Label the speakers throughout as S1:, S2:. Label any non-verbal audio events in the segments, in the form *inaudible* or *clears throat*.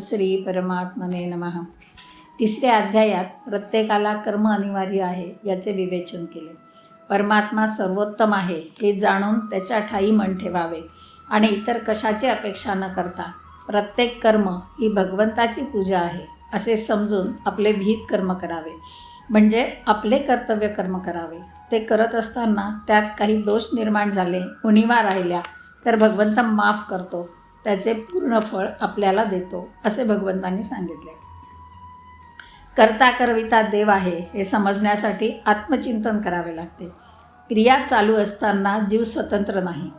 S1: श्री परमात्मने नमः. तिसऱ्या अध्यायात प्रत्येकाला कर्म अनिवार्य आहे याचे विवेचन केले. परमात्मा सर्वोत्तम आहे हे जाणून त्याच्या ठाई मन ठेवावे आणि इतर कशाची अपेक्षा न करता प्रत्येक कर्म ही भगवंताची पूजा आहे असे समजून आपले भीत कर्म करावे. म्हणजे आपले कर्तव्य कर्म करावे. ते करत असताना त्यात काही दोष निर्माण झाले उणिवा राहिल्या तर भगवंत माफ करतो. त्याचे पूर्ण फळ आपल्याला देतो असे भगवंतांनी सांगितले. करता करविता देव आहे हे समजण्यासाठी आत्मचिंतन करावे लागते. क्रिया चालू असताना जीव स्वतंत्र नाही.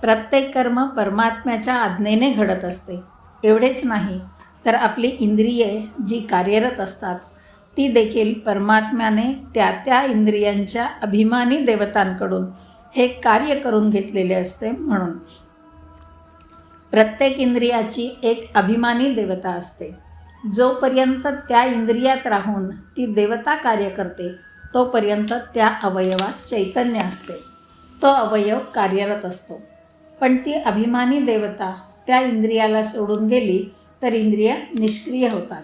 S1: प्रत्येक कर्म परमात्म्याच्या आज्ञेने घडत असते. एवढेच नाही तर आपली इंद्रिये जी कार्यरत असतात ती देखील परमात्म्याने त्या त्या इंद्रियांच्या अभिमानी देवतांकडून हे कार्य करून घेतलेले असते म्हणून. प्रत्येक इंद्रियाची एक अभिमानी देवता असते. जोपर्यंत त्या इंद्रियात राहून ती देवता कार्य करते तोपर्यंत त्या अवयवात चैतन्य असते. तो अवयव कार्यरत असतो. पण ती अभिमानी देवता त्या इंद्रियाला सोडून गेली तर इंद्रिय निष्क्रिय होतात.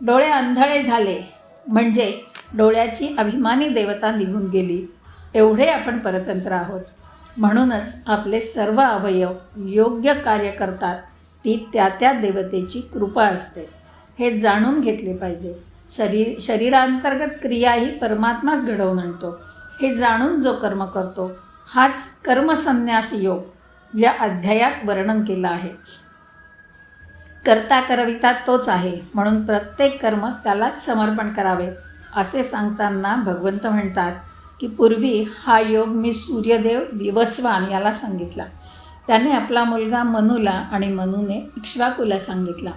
S1: डोळे आंधळे झाले म्हणजे डोळ्याची अभिमानी देवता निघून गेली. एवढे आपण परतंत्र आहोत. म्हणूनच आपले सर्व अवयव योग्य कार्य करतात ती त्या त्या देवतेची कृपा असते. हे जाणून घेतले पाहिजे. शरीर शरीरांतर्गत क्रिया ही परमात्माच घडवून आणतो. हे जाणून जो कर्म करतो हाच कर्मसन्यास योग या अध्यायात वर्णन केलं आहे. करता करविता तोच आहे म्हणून प्रत्येक कर्म त्यालाच समर्पण करावे असे सांगताना भगवंत म्हणतात की पूर्वी हा योग मी सूर्यदेव विवस्वान याला सांगितला. त्याने आपला मुलगा मनूला आणि मनूने इक्ष्वाकूला सांगितला.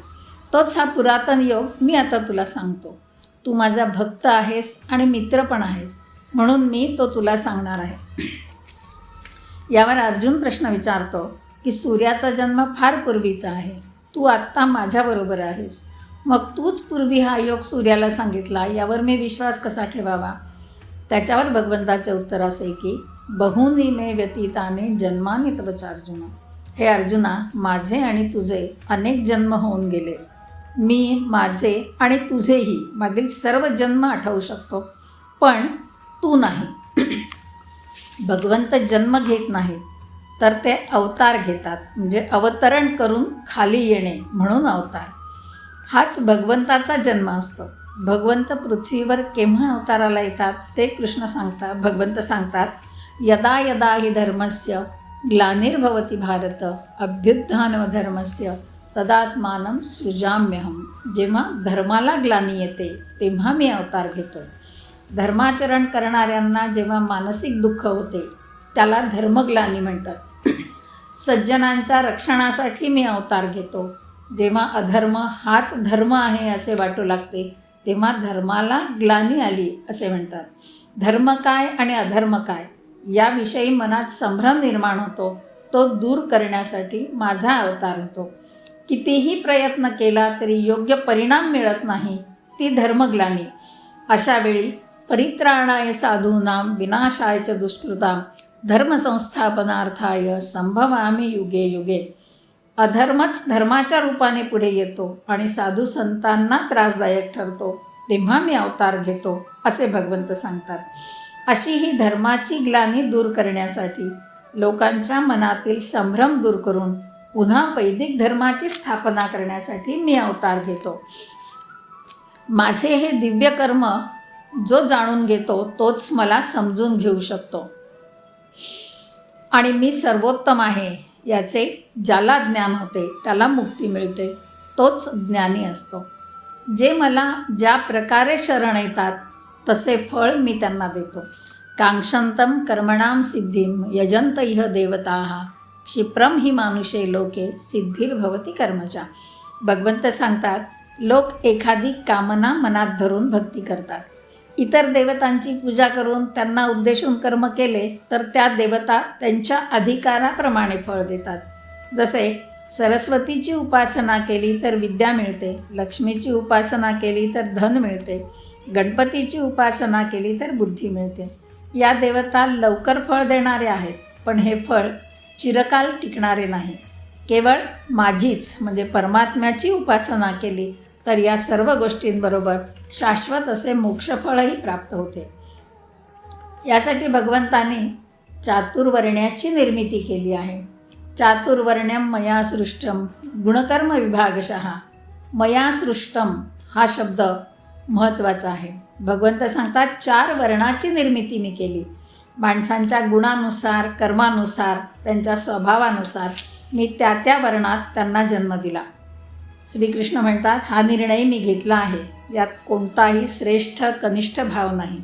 S1: तोच हा पुरातन योग मी आता तुला सांगतो. तू माझा भक्त आहेस आणि मित्र पण आहेस म्हणून मी तो तुला सांगणार आहे. यावर अर्जुन प्रश्न विचारतो की सूर्याचा जन्म फार पूर्वीचा आहे. तू आत्ता माझ्याबरोबर आहेस. मग तूच पूर्वी हा योग सूर्याला सांगितला यावर मी विश्वास कसा ठेवावा? त्याच्यावर भगवंताचे उत्तर असे की बहुनी मे व्यतीताने जन्माने त्वच अर्जुना हे अर्जुना माझे आणि तुझे अनेक जन्म होऊन गेले. मी माझे आणि तुझेही मागील सर्व जन्म आठवू शकतो. पण तू नाही. *clears throat* भगवंत जन्म घेत नाहीत तर ते अवतार घेतात. म्हणजे अवतरण करून खाली येणे म्हणून अवतार. हाच भगवंताचा जन्म असतो. भगवंत पृथ्वीवर केव्हा अवताराला येतात ते कृष्ण सांगतात भगवंत सांगतात यदा यदा हि धर्मस्य ग्लानिर्भवती भारत अभ्युत्थानधर्मस्य तदात्मानं सृजाम्यहम जेव्हा धर्माला ग्लानी येते तेव्हा मी अवतार घेतो धर्माचरण करणाऱ्यांना जेव्हा मानसिक दुःख होते त्याला धर्मग्लानी म्हणतात. सज्जनांच्या रक्षणासाठी मी अवतार घेतो. जेव्हा अधर्म हाच धर्म आहे असे वाटू लागते तेव्हा धर्माला ग्लानी आली असे म्हणतात. धर्म काय आणि अधर्म काय? याविषयी मनात संभ्रम निर्माण होतो. तो दूर करण्यासाठी माझा अवतार होतो. कितीही प्रयत्न केला तरी योग्य परिणाम मिळत नाही. ती धर्मग्लानी. अशावेळी परित्राणाय साधूनाम विनाशायच दुष्कृताम धर्मसंस्थापनार्थाय संभवामी युगे युगे. अधर्मच धर्माच्या रूपाने पुढे येतो आणि साधू संतांना त्रासदायक ठरतो. तेव्हा मी अवतार घेतो असे भगवंत सांगतात. अशी ही धर्माची ग्लानी दूर करण्यासाठी लोकांच्या मनातील संभ्रम दूर करून पुन्हा वैदिक धर्माची स्थापना करण्यासाठी मी अवतार घेतो. माझे हे दिव्य कर्म जो जाणून घेतो तोच मला समजून घेऊ शकतो. आणि मी सर्वोत्तम आहे याचे ज्याला ज्ञान होते त्याला मुक्ती मिळते तोच ज्ञानी असतो. जे मला ज्या प्रकारे शरण येतात तसे फळ मी त्यांना देतो. कांक्षंतम कर्मणाम सिद्धिम यजंत इह देवता। क्षिप्रम ही मानुषे लोके सिद्धिर्भवती कर्मचा भगवंत सांगतात लोक एखादी कामना मनात धरून भक्ती करतात. इतर देवतांची पूजा करून त्यांना उद्देशून कर्म केले तर त्या देवता त्यांच्या अधिकाराप्रमाणे फळ देतात. जसे सरस्वतीची उपासना केली तर विद्या मिळते लक्ष्मीची उपासना केली तर धन मिळते गणपतीची उपासना केली तर बुद्धी मिळते. या देवता लवकर फळ देणारे आहेत पण हे फळ चिरकाल टिकणारे नाही. केवळ माझीच म्हणजे परमात्म्याची उपासना केली तर या सर्व गोष्टींबरोबर शाश्वत असे मोक्षफळही प्राप्त होते. यासाठी भगवंताने चातुर्वर्ण्याची निर्मिती केली आहे. चातुर्वर्ण्यम मया सृष्टम गुणकर्म विभागशः. मया सृष्टम हा शब्द महत्त्वाचा आहे. भगवंत सांगतात चार वर्णाची निर्मिती मी केली. माणसांच्या गुणानुसार कर्मानुसार त्यांच्या स्वभावानुसार मी त्या त्या वर्णात त्यांना जन्म दिला. श्रीकृष्ण म्हणतात हा निर्णय मी घेतला आहे. यात कोणताही श्रेष्ठ कनिष्ठ भाव नाही.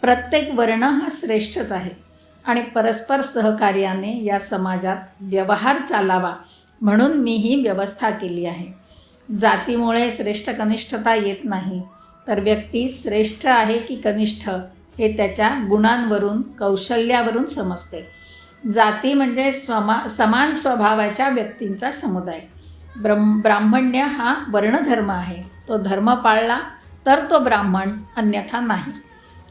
S1: प्रत्येक वर्ण हा श्रेष्ठच आहे. आणि परस्पर सहकार्याने या समाजात व्यवहार चालावा म्हणून मी ही व्यवस्था केली आहे. जातीमुळे श्रेष्ठ कनिष्ठता येत नाही. तर व्यक्ती श्रेष्ठ आहे की कनिष्ठ हे त्याच्या गुणांवरून कौशल्यावरून समजते. जाती म्हणजे स्वमा समान स्वभावाच्या व्यक्तींचा समुदाय. ब्रह्म ब्राह्मण्य हा वर्णधर्म आहे. तो धर्म पाळला तर तो ब्राह्मण अन्यथा नाही.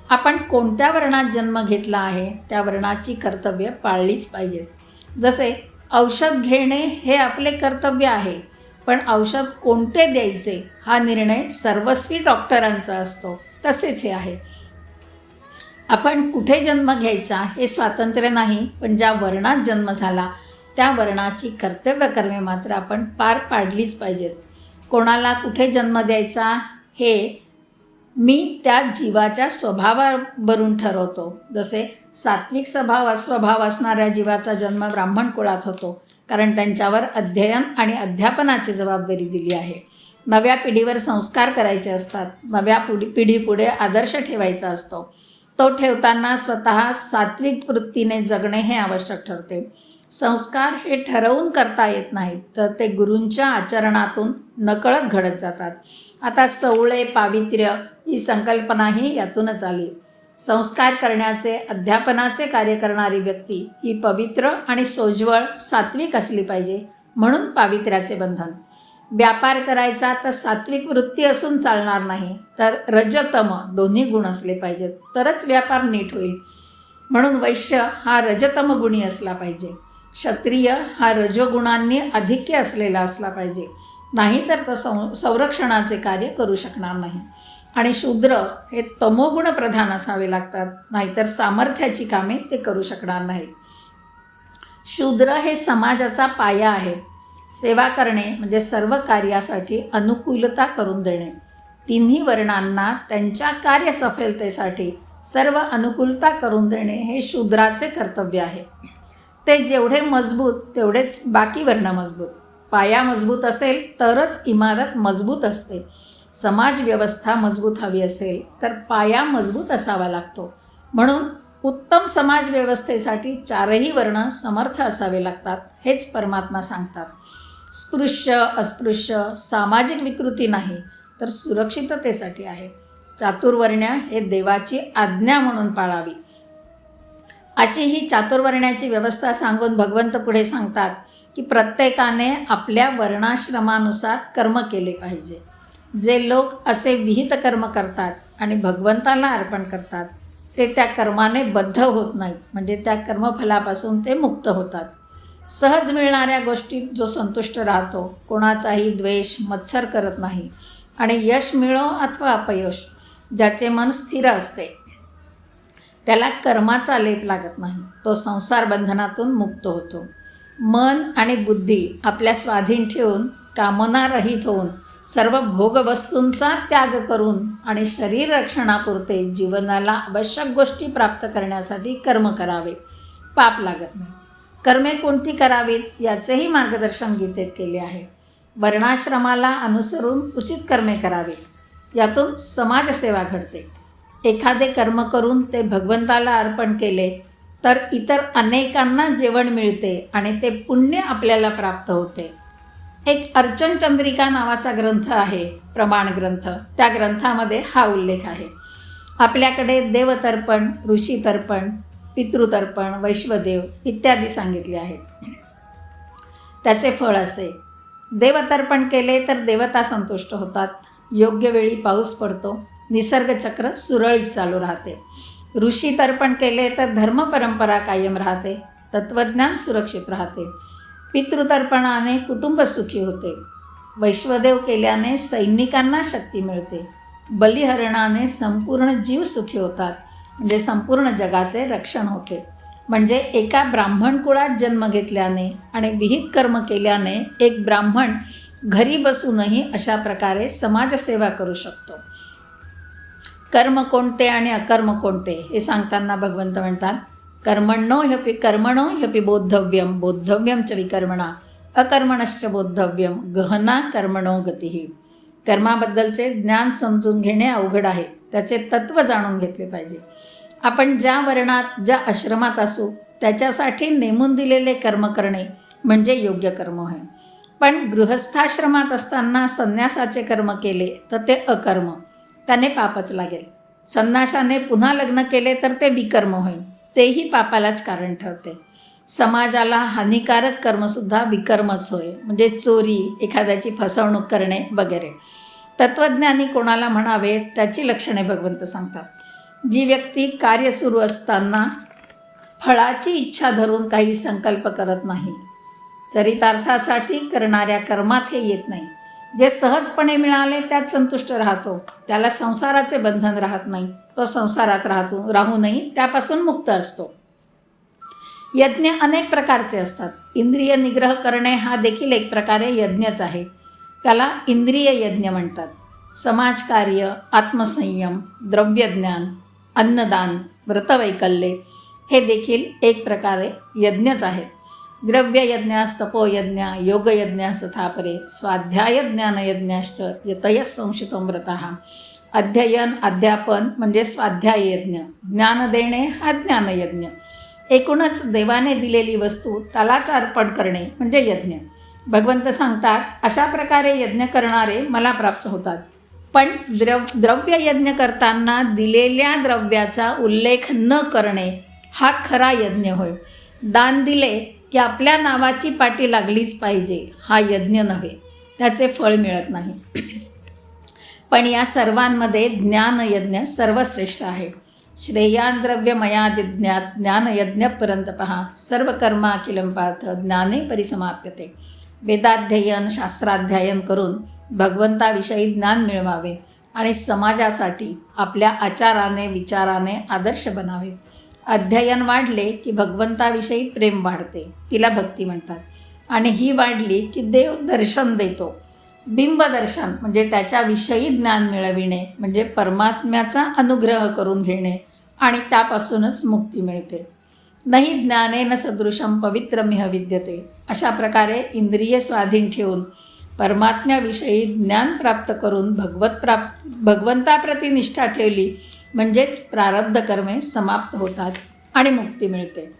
S1: आपण कोणत्या वर्णात जन्म घेतला आहे त्या वर्णाची कर्तव्य पाळलीच पाहिजेत जसे औषध घेणे हे आपले कर्तव्य आहे पण औषध कोणते द्यायचे हा निर्णय सर्वस्वी डॉक्टरांचा असतो. तसेच हे आहे. आपण कुठे जन्म घ्यायचा हे स्वातंत्र्य नाही पण ज्या वर्णात जन्म झाला त्या वर्णाची कर्तव्य कर्मे मात्र आपण पार पाडलीच पाहिजेत. कोणाला कुठे जन्म द्यायचा हे मी त्या जीवाच्या स्वभावावरून ठरवतो. जसे सात्विक स्वभाव स्वभाव असणाऱ्या जीवाचा जन्म ब्राह्मण कुळात होतो कारण त्यांच्यावर अध्ययन आणि अध्यापनाची जबाबदारी दिली आहे. नव्या पिढीवर संस्कार करायचे असतात. नव्या पिढी पिढीपुढे आदर्श ठेवायचा असतो. तो ठेवताना स्वतः सात्विक वृत्तीने जगणे हे आवश्यक ठरते. संस्कार हे ठरवून करता येत नाहीत तर ते गुरूंच्या आचरणातून नकळत घडत जातात. आता सवळे पावित्र्य ही संकल्पनाही यातूनच आली. संस्कार करण्याचे अध्यापनाचे कार्य करणारी व्यक्ती ही पवित्र आणि सोज्वळ सात्विक असली पाहिजे म्हणून पावित्र्याचे बंधन. व्यापार करायचा तर सात्विक वृत्ती असून चालणार नाही. तर रजतम दोन्ही गुण असले पाहिजेत तरच व्यापार नीट होईल. म्हणून वैश्य हा रजतम गुणी असला पाहिजे. क्षत्रिय हा रजोगुणांनी अधिक्य असलेला असला पाहिजे. नाहीतर तो सं संरक्षणाचे कार्य करू शकणार नाही. आणि शूद्र हे तमोगुण प्रधान असावे लागतात नाहीतर सामर्थ्याची कामे ते करू शकणार नाहीत. शूद्र हे समाजाचा पाया आहे सेवा करणे म्हणजे सर्व कार्यासाठी अनुकूलता करून देणे. तिन्ही वर्णांना त्यांच्या कार्यसफलतेसाठी सर्व अनुकूलता करून देणे हे शूद्राचे कर्तव्य आहे. ते जेवढे मजबूत तेवढेच बाकी वर्ण मजबूत. पाया मजबूत असेल तरच इमारत मजबूत असते. समाज व्यवस्था मजबूत हवी असेल तर पाया मजबूत असावा लागतो. म्हणून उत्तम समाज व्यवस्थेसाठी चारही वर्ण समर्थ असावे लागतात हेच परमात्मा सांगतात. स्पृश्य अस्पृश्य सामाजिक विकृती नाही तर सुरक्षिततेसाठी आहे. चातुर्वर्ण्य हे देवाची आज्ञा म्हणून पाळावी. अशी ही चातुर्वर्ण्याची व्यवस्था सांगून भगवंत पुढे सांगतात की प्रत्येकाने आपल्या वर्णाश्रमानुसार कर्म केले पाहिजे. जे लोक असे विहित कर्म करतात आणि भगवंताला अर्पण करतात ते त्या कर्माने बद्ध होत नाहीत. म्हणजे त्या कर्मफलापासून ते मुक्त होतात. सहज मिळणाऱ्या गोष्टीत जो संतुष्ट राहतो कोणाचाही द्वेष मत्सर करत नाही. आणि यश मिळो अथवा अपयश ज्याचे मन स्थिर असते त्याला कर्माचा लेप लागत नाही. तो संसार बंधनातून मुक्त होतो. मन आणि बुद्धी आपल्या स्वाधीन ठेवून कामनारहित होऊन सर्व भोगवस्तूंचा त्याग करून आणि शरीर रक्षणापुरते जीवनाला आवश्यक गोष्टी प्राप्त करण्यासाठी कर्म करावे. पाप लागत नाही. कर्मे कोणती करावीत याचेही मार्गदर्शन गीतेत केले आहे. वर्णाश्रमाला अनुसरून उचित कर्मे करावीत. यातून समाजसेवा घडते. एखादे कर्म करून ते भगवंताला अर्पण केले तर इतर अनेकांना जेवण मिळते आणि ते पुण्य आपल्याला प्राप्त होते. एक अर्चन चंद्रिका नावाचा ग्रंथ आहे प्रमाण ग्रंथ. त्या ग्रंथामध्ये हा उल्लेख आहे. आपल्याकडे देवतर्पण ऋषीतर्पण पितृतर्पण वैश्वदेव इत्यादी सांगितले आहेत. त्याचे फळ असे. देवतर्पण केले तर देवता संतुष्ट होतात. योग्य वेळी पाऊस पडतो. निसर्गचक्र सुरळीत चालू राहते. ऋषी तर्पण केले तर धर्मपरंपरा कायम राहते. तत्त्वज्ञान सुरक्षित राहते. पितृतर्पणाने कुटुंब सुखी होते. वैश्वदेव केल्याने सैनिकांना शक्ती मिळते. बलिहरणाने संपूर्ण जीव सुखी होतात. म्हणजे संपूर्ण जगाचे रक्षण होते. म्हणजे एका ब्राह्मण कुळात जन्म घेतल्याने आणि विहित कर्म केल्याने एक ब्राह्मण घरी बसूनही अशा प्रकारे समाजसेवा करू शकतो. कर्म कोणते आणि अकर्म कोणते हे सांगताना भगवंत म्हणतात कर्मणो ह्यपि कर्मणो ह्यपि बोद्धव्यम बोद्धव्यम च विकर्मणा अकर्मणश्च बोद्धव्यम गहना कर्मणो गती. कर्माबद्दलचे ज्ञान समजून घेणे अवघड आहे. त्याचे तत्त्व जाणून घेतले पाहिजे. आपण ज्या वर्णात ज्या आश्रमात असू त्याच्यासाठी नेमून दिलेले कर्म करणे म्हणजे योग्य कर्म होय. पण गृहस्थाश्रमात असताना संन्यासाचे कर्म केले तर ते अकर्म त्याने पापच लागेल. संन्यासाने पुन्हा लग्न केले तर ते विकर्म होईल तेही पापालाच कारण ठरते. समाजाला हानिकारक कर्मसुद्धा विकर्मच होय म्हणजे चोरी एखाद्याची फसवणूक करणे वगैरे. तत्त्वज्ञानी कोणाला म्हणावे त्याची लक्षणे भगवंत सांगतात. जी व्यक्ती कार्य सुरू असताना फळाची इच्छा धरून काही संकल्प करत नाही चरितार्थासाठी करणाऱ्या कर्मात हे येत नाही. जे सहजपणे मिळाले त्यात संतुष्ट राहतो. त्याला संसाराचे बंधन राहत नाही. तो संसारात राहतो राहूनही त्यापासून मुक्त असतो. यज्ञ अनेक प्रकारचे असतात. इंद्रिय निग्रह करणे हा देखील एक प्रकारे यज्ञच आहे. त्याला इंद्रिय यज्ञ म्हणतात. समाजकार्य आत्मसंयम द्रव्यज्ञान अन्नदान व्रतवैकल्ये हे देखील एक प्रकारे यज्ञच आहेत. द्रव्ययज्ञास तपोयज्ञ योगयज्ञास तथापरे स्वाध्याय ज्ञानयज्ञाश्च यतयः संशितं व्रत. अध्ययन अध्यापन म्हणजे स्वाध्याय यज्ञ ज्ञान देणे हा ज्ञानयज्ञ. एकूणच देवाने दिलेली वस्तू त्यालाच अर्पण करणे म्हणजे यज्ञ. भगवंत सांगतात अशा प्रकारे यज्ञ करणारे मला प्राप्त होतात. पण द्रव द्रव्य यज्ञ करताना दिलेल्या द्रव्याचा उल्लेख न करणे हा खरा यज्ञ होय. दान दिले की आपल्या नावाची पाटी लागलीच पाहिजे हा यज्ञ नव्हे. त्याचे फळ मिळत नाही. *clears throat* पण या सर्वांमध्ये ज्ञानयज्ञ सर्वश्रेष्ठ आहे. श्रेयान द्रव्य मयादिज्ञात ज्ञानयज्ञ पहा सर्व कर्मा अखिलं पार्थ ज्ञाने परिसमाप्यते. वेदाध्ययन शास्त्राध्ययन करून भगवंताविषयी ज्ञान मिळवावे आणि समाजासाठी आपल्या आचाराने विचाराने आदर्श बनावे. अध्ययन वाढले की भगवंताविषयी प्रेम वाढते तिला भक्ती म्हणतात. आणि ही वाढली की देव दर्शन देतो. बिंबदर्शन म्हणजे त्याच्याविषयी ज्ञान मिळविणे म्हणजे परमात्म्याचा अनुग्रह करून घेणे आणि त्यापासूनच मुक्ती मिळते. नाही ज्ञानेन सदृशम पवित्रमिह विद्यते. अशा प्रकारे इंद्रिय स्वाधीन ठेवून परमात्म्याविषयी ज्ञान प्राप्त करून भगवत प्राप्त भगवंताप्रती निष्ठा ठेवली म्हणजेच प्रारब्ध कर्मे समाप्त होतात आणि मुक्ती मिळते.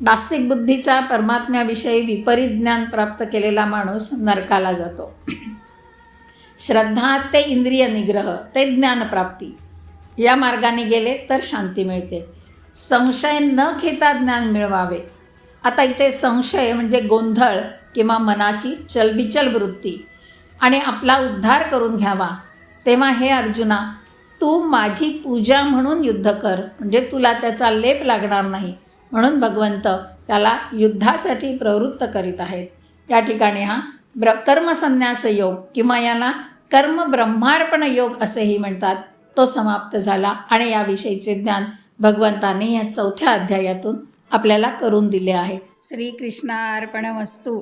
S1: नास्तिक बुद्धीचा परमात्म्याविषयी विपरीत ज्ञान प्राप्त केलेला माणूस नरकाला जातो. श्रद्धा ते इंद्रिय निग्रह ते ज्ञानप्राप्ती या मार्गाने गेले तर शांती मिळते. संशय न घेता ज्ञान मिळवावे. आता इथे संशय म्हणजे गोंधळ किंवा मनाची चलबिचल वृत्ती. आणि आपला उद्धार करून घ्यावा. तेव्हा हे अर्जुना तू माझी पूजा म्हणून युद्ध कर. म्हणजे तुला त्याचा लेप लागणार नाही म्हणून भगवंत त्याला युद्धासाठी प्रवृत्त करीत आहेत. या ठिकाणी हा ब्र कर्मसन्यास योग किंवा याला कर्म ब्रह्मार्पण योग असेही म्हणतात. तो समाप्त झाला. आणि याविषयीचे ज्ञान भगवंताने या चौथ्या अध्यायातून आपल्याला करून दिले आहे. श्रीकृष्णार्पण वस्तू